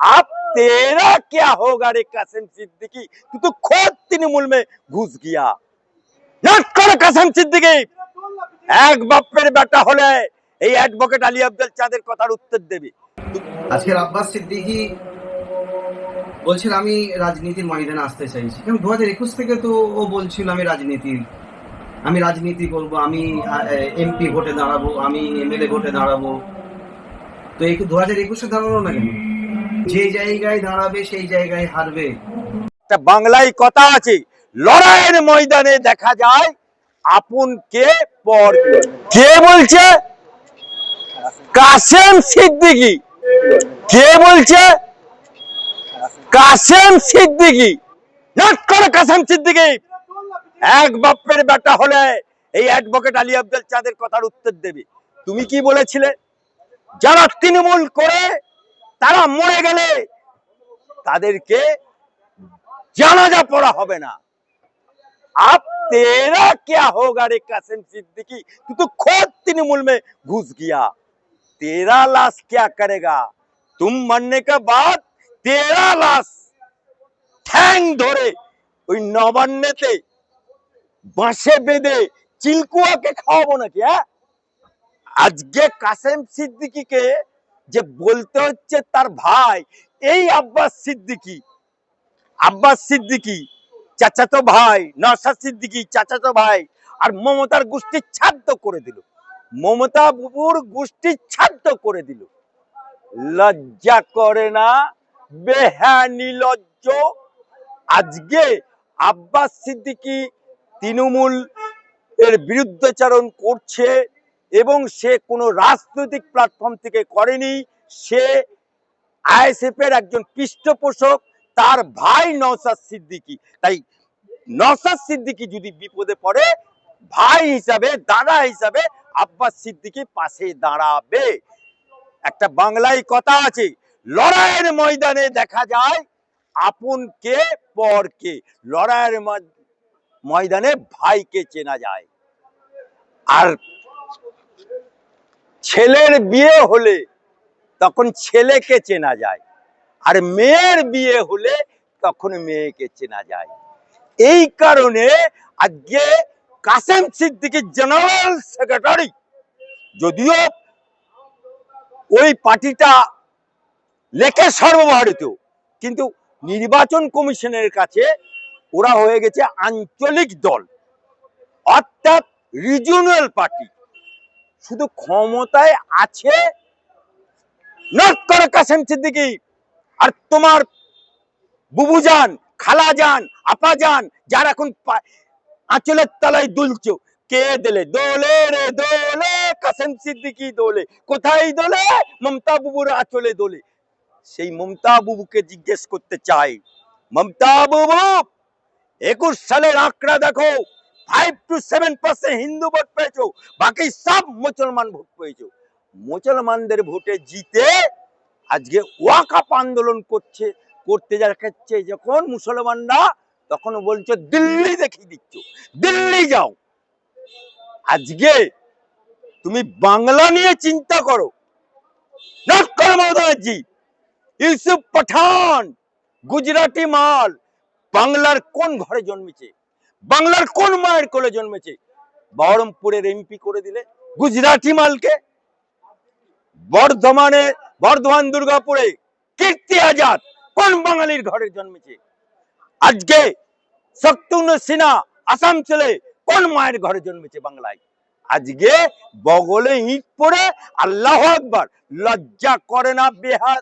अब तेरा क्या होगा रे कासिम सिद्दीकी तू तो खुद तृणमूल में घुस गया নাট কর কাসেম সিদ্দিকী এক বাপের বেটা হলে এই অ্যাডভোকেট আলী আব্দুল চাঁদের কথার উত্তর দেবে আজকের আব্বাস সিদ্দিকি বলছিল আমি রাজনীতির ময়দানে আসতে চাইছি এবং দু হাজার একুশ থেকে তো ও বলছিল আমি রাজনীতির আমি রাজনীতি করব আমি এমপি ভোটে দাঁড়াবো আমি এমএলএ ভোটে দাঁড়াবো তো এই দু হাজার একুশে দাঁড়ানো না কেন যে জায়গায় দাঁড়াবে, সেই জায়গায় হারবে। বাংলায় কথা আছে, লড়াইয়ের ময়দানে দেখা যায় আপন কে পর কে। বলছে? কাসেম সিদ্দিকী। কে বলছে? কাসেম সিদ্দিকী। নাট করে কাসেম সিদ্দিকী। এক বাপের বেটা হলে এই অ্যাডভোকেট আলী আব্দুল চাঁদের কথার উত্তর দেবে। তুমি কি বলেছিলে? যারা তৃণমূল করে তারা মরে গেলে তাদেরকে জানাজা পড়া হবে না अब तेरा क्या होगा रे कासिम सिद्दीकी तू तो खुद तृणमूल में घुस गया तेरा लाश क्या करेगा तुम मरने के बाद तेरा लाश ঠ্যাং ধরে ওই নবান্নেতে বাঁশে বেঁধে চিলকুয়াকে খাওয়াবো নাকি হ্যাঁ আজকে কাসেম সিদ্দিকিকে যে বলতে হচ্ছে তার ভাই, এই আব্বাস সিদ্দিকি। আব্বাস সিদ্দিকি, চাচাতো ভাই নসাদ সিদ্দিকি, চাচাতো ভাই, আর মমতার গোষ্ঠী ছাদ্য করে দিল। মমতা বুবুর গোষ্ঠী ছাদ্য করে দিল। লজ্জা করে না, বেহানি লজ্জ। আজকে আব্বাস সিদ্দিকি তৃণমূল এর বিরুদ্ধাচারণ করছে এবং সে কোনো রাজনৈতিক প্ল্যাটফর্ম থেকে করেনি। সে আইএসএফ এর একজন পৃষ্ঠপোষক, তার ভাই নওসাদ সিদ্দিকী। তাই নওসাদ সিদ্দিকী যদি বিপদে পড়ে, ভাই হিসাবে, দাদা হিসাবে আব্বাস সিদ্দিকী পাশে দাঁড়াবে। একটা বাংলায় কথা আছে, লড়াইয়ের ময়দানে দেখা যায় আপন কে, পর কে। লড়াইয়ের ময়- ময়দানে ভাইকে চেনা যায়। আর ছেলের বিয়ে হলে তখন ছেলেকে চেনা যায় আর মেয়ের বিয়ে হলে তখন মেয়েকে চেনা যায়। এই কারণে আজকে কাসেম সিদ্দিকী জেনারেল সেক্রেটারি যদিও ওই পার্টিটা লেখে সর্বভারত কিন্তু নির্বাচন কমিশনের কাছে ওরা হয়ে গেছে আঞ্চলিক দল, অর্থাৎ রিজিওনাল পার্টি। শুধু ক্ষমতায় আছে? কাসেম সিদ্দিকী আর তোমার বুবুজান খালাজান আপাজান যারা এখন আঁচলের তলায় দুলছো। কে দিলে? দোলে রে দোলে কাসেম সিদ্দিকি দোলে। কোথায় দোলে? মমতা বুবুর আঁচলে দোলে। সেই মমতা বুবুকে জিজ্ঞেস করতে চাই। মমতা বুবু, একুশ সালের আঁকড়া দেখো। ফাইভ টু সেভেন পার্সেন্ট হিন্দু ভোট পেয়েছ, বাকি সব মুসলমান ভোট পেয়েছ। মুসলমানদের ভোটে জিতে আজকে ওয়াকাপ আন্দোলন করছে, করতে যাচ্ছে যখন মুসলমানরা, তখন বলছো, দিল্লি দেখিয়ে দিচ্ছ, দিল্লি যাও। আজকে তুমি বাংলা নিয়ে চিন্তা করো। ব্যানার্জি ইউসুফ পাঠান, গুজরাটি মাল, বাংলার কোন ঘরে জন্মেছে? বাংলার কোন মায়ের কোলে জন্মেছে? বহরমপুরের এমপি করে দিলে, গুজরাটি মালকে। বর্ধমানে, বর্ধমান দুর্গাপুরে কীর্তি আজাদ কোন বাঙালির ঘরে জন্মেছে? আজকে শক্তুন সিনহা, আসাম ছেলে, কোন মায়ের ঘরে জন্মেছে বাংলায়? আজকে বগলে ইট পড়ে আল্লাহ আকবার, লজ্জা করে না বেহা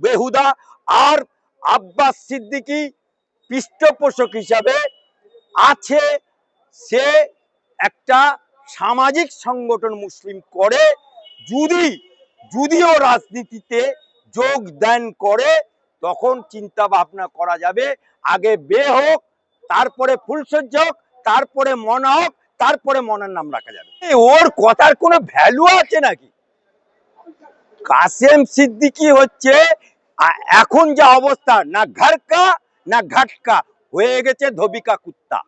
বেহুদা? আর আব্বাস সিদ্দিকী পৃষ্ঠপোষক হিসাবে আছে, সে একটা সামাজিক সংগঠন মুসলিম করে, যদি, যদিও রাজনীতিতে যোগ দান করে, তখন চিন্তা ভাবনা করা যাবে, আগে বে হোক, তারপরে ফুলসজ্জ হোক, তারপরে মনা হোক, তারপরে মনার নাম রাখা যাবে। ওর কথার কোনো ভ্যালু আছে নাকি? কাসেম সিদ্দিকি হচ্ছে এখন যা অবস্থা, না ঘরকা না ঘাটকা হয়ে গেছে ধবিকা কুত্তা